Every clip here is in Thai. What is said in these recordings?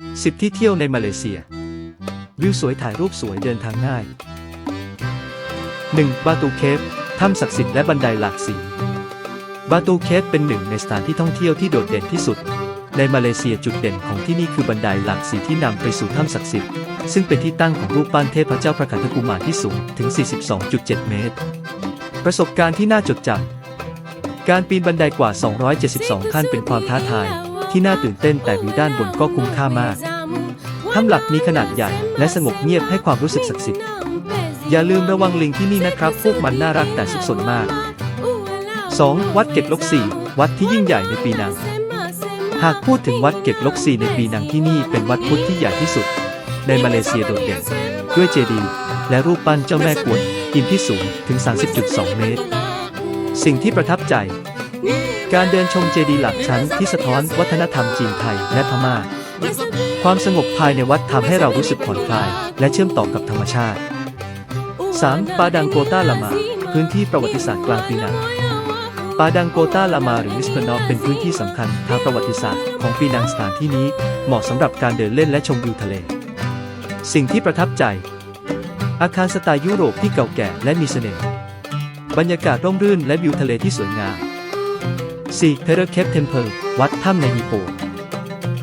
10 ที่เที่ยวในมาเลเซีย วิวสวยถ่ายรูปสวยเดินทางง่าย 1. บาตูเคฟถ้ำศักดิ์สิทธิ์และบันไดหลากสีบาตูเคฟเป็นหนึ่งในสถานที่ท่องเที่ยวที่โดดเด่นที่สุด ในมาเลเซียจุดเด่นของที่นี่คือบันไดหลากสีที่นำไปสู่ถ้ำศักดิ์สิทธิ์ซึ่งเป็นที่ตั้งของรูปปั้นเทพเจ้าพระขันธกุมารที่สูงถึง 42.7 เมตร ประสบการณ์ที่น่าจดจำการปีนบันไดกว่า 272 ขั้นเป็นความท้าทาย ที่น่าตื่นเต้นแต่วิวด้านบนก็คุ้มค่ามาก ถ้ำหลักมีขนาดใหญ่และสงบเงียบให้ความรู้สึกศักดิ์สิทธิ์ อย่าลืมระวังลิงที่นี่นะครับ พวกมันน่ารักแต่สุขสนมาก 2. วัดเก็กลกสีวัดที่ยิ่งใหญ่ในปีนัง หากพูดถึงวัดเก็กลกซีในปีนังที่นี่เป็นวัดพุทธที่ใหญ่ที่สุด ในมาเลเซียโดดเด่นด้วยเจดีย์และรูปปั้นเจ้าแม่กวนอิมที่สูงถึง 30.2 เมตร สิ่งที่ประทับใจ การเดินชมเจดีย์หลักชั้นที่สะท้อนวัฒนธรรมจีนไทยและพม่า ความสงบภายในวัดทำให้เรารู้สึกผ่อนคลาย และเชื่อมต่อกับธรรมชาติ 3. ปาดังโกต้าลามา พื้นที่ประวัติศาสตร์กลางปีนังปาดังโกต้าลามาหรือวิสเปนอฟเป็นพื้นที่สำคัญทางประวัติศาสตร์ของปีนังสถานที่นี้เหมาะสำหรับการเดินเล่นและชมวิวทะเล สิ่งที่ประทับใจ อาคารสไตล์ยุโรปที่เก่าแก่และมีเสน่ห์บรรยากาศร่มรื่นและวิวทะเลที่สวยงาม 4. เทเรเคปเทมเพลวัดถ้ำในฮิโป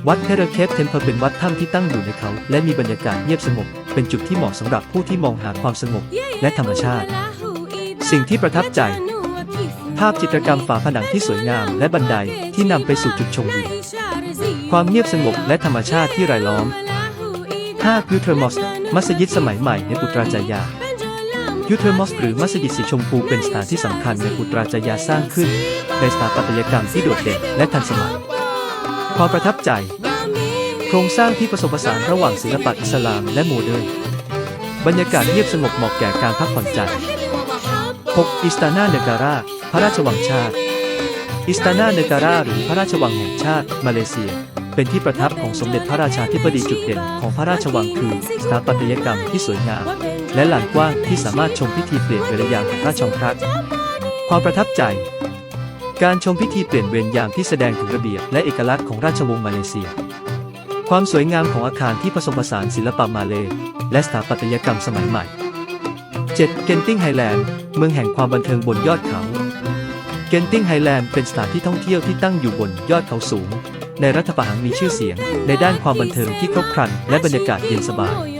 วัดเทเรเคปเทมเพลเป็นวัดถ้ำที่ตั้งอยู่ในเขา และมีบรรยากาศเงียบสงบ เป็นจุดที่เหมาะสำหรับผู้ที่มองหาความสงบและธรรมชาติ สิ่งที่ประทับใจ ภาพจิตรกรรมฝาผนังที่สวยงามและบันไดที่นำไปสู่จุดชมวิว ความเงียบสงบและธรรมชาติที่รายล้อม 5. ยูเทอร์มอสมัสยิดสมัยใหม่ในปุตราจายา ยูเทอร์มอสหรือมัสยิดสีชมพูเป็นสถานที่สำคัญในปุตราจายาสร้างขึ้น ในสถาปัตยกรรมที่โดดเด่นและทันสมัย ความประทับใจ โครงสร้างที่ผสมผสานระหว่างศิลปะอิสลามและโมเดิร์นบรรยากาศเงียบสงบเหมาะแก่การพักผ่อนใจ 6. อิสตานาเนการา พระราชวังชาติ อิสตานาเนการาหรือพระราชวังแห่งชาติ มาเลเซีย เป็นที่ประทับของสมเด็จพระราชาธิบดีจุดเด่นของพระราชวังคือสถาปัตยกรรมที่สวยงาม และลานกว้างที่สามารถชมพิธีเปลี่ยนเวรยามของพระชองพระความประทับใจ การชมพิธีเปลี่ยนเวรยามที่แสดงถึงระเบียบและเอกลักษณ์ของราชวงศ์มาเลเซีย ความสวยงามของอาคารที่ผสมผสานศิลปะมาเลย์และสถาปัตยกรรมสมัยใหม่ 7. เกนติงไฮแลนด์เมืองแห่งความบันเทิงบนยอดเขา เกนติงไฮแลนด์เป็นสถานที่ท่องเที่ยวที่ตั้งอยู่บนยอดเขาสูง ในรัฐประหารมีชื่อเสียง ในด้านความบันเทิงที่ครบครันและบรรยากาศเย็นสบาย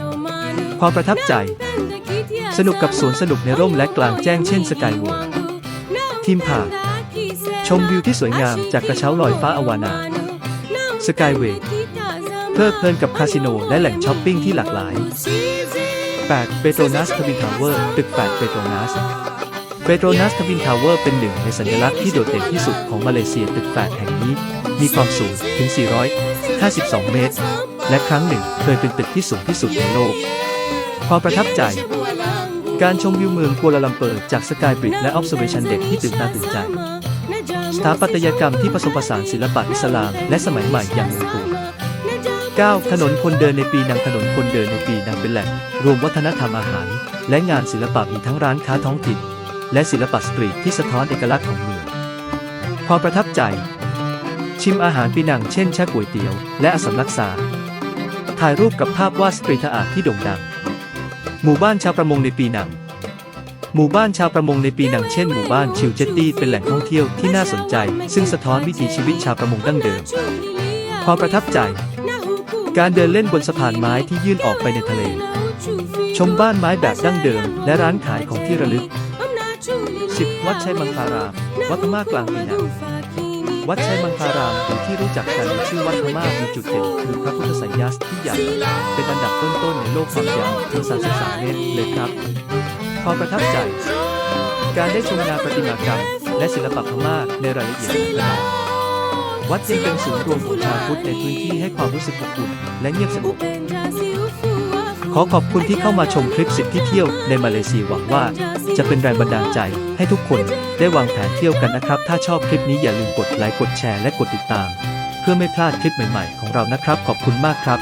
ความประทับใจ สนุกกับสวนสนุกในร่มและกลางแจ้งเช่นสกาย w ว r ทีมพาชมวิวที่สวยงามจากกระเช้าลอยฟ้าอวานาสกายเวย์เพลิดเพลินกับคาสิโนและแหล่งช้อปปิ้งที่หลากหลาย 8. เปโตรนัสทวินทาวเวอร์ตึก 8 เปโตรนัสเปโตรนัสทวินทาวเวอร์เป็นหนึ่งในสัญลักษณ์ที่โดดเด่นที่สุดของมาเลเซียตึก 8 แห่งนี้ มีความสูงถึง 452 เมตร และครั้งหนึ่งเคยเป็นตึกที่สูงที่สุดในโลก ความประทับใจ การชมวิวเมืองกัวลาลัมเปอร์จากสกายบริดและออ s เ r v a t i o n เด็กที่ตื่นตาตื่นใจ สถาปัตยกรรมที่ผสมผสานศิลปะอิสลามและสมัยใหม่อย่างลงตัว 9. ถนนคนเดินในปีนังถนนคนเดินในปีนังเป็นแหล่งรวมวัฒนธรรมอาหาร และงานศิลปะมีทั้งร้านค้าท้องถิ่น และศิลปะสตรีทที่สะท้อนเอกลักษณ์ของเมืองความประทับใจ ชิมอาหารปีนังเช่นชาก๋วยเตี๋ยว และอสมรักษาถ่ายรูปกับภาพวาดสตรีทอาร์ตที่โด่งดัง หมู่บ้านชาวประมงในปีหนัง หมู่บ้านชาวประมงในปีหนังเช่นหมู่บ้านชิวเจตตี้เป็นแหล่งท่องเที่ยวที่น่าสนใจ ซึ่งสะท้อนวิถีชีวิตชาวประมงดั้งเดิม ความประทับใจ การเดินเล่นบนสะพานไม้ที่ยื่นออกไปในทะเล ชมบ้านไม้แบบดั้งเดิม และร้านขายของที่ระลึก 10. วัดชัยมังคารามวัดพม่ากลางปีหนัง วัดชัยมังคารามหรือที่รู้จักกันในชื่อวัดพม่ามีจุดเด่นคือพระพุทธไสยญาสที่ใหญ่ เป็นอันดับต้นๆในโลกความยาวถึง33เมตรเลยครับความประทับใจ การได้ชมงานประติมากรรม และศิลปะพม่าในรายละเอียดละเอียดวัดยังเป็นศูนย์รวมของชาวพุทธในพื้นที่ให้ความรู้สึกอบอุ่นและเงียบสงบ ขอขอบคุณที่เข้ามาชมคลิปสิบที่เที่ยวในมาเลเซียหวังว่า จะเป็นแรงบันดาลใจให้ทุกคนได้วางแผนเที่ยวกันนะครับ ถ้าชอบคลิปนี้อย่าลืมกดไลค์กดแชร์และกดติดตาม เพื่อไม่พลาดคลิปใหม่ๆ ของเรานะครับ ขอบคุณมากครับ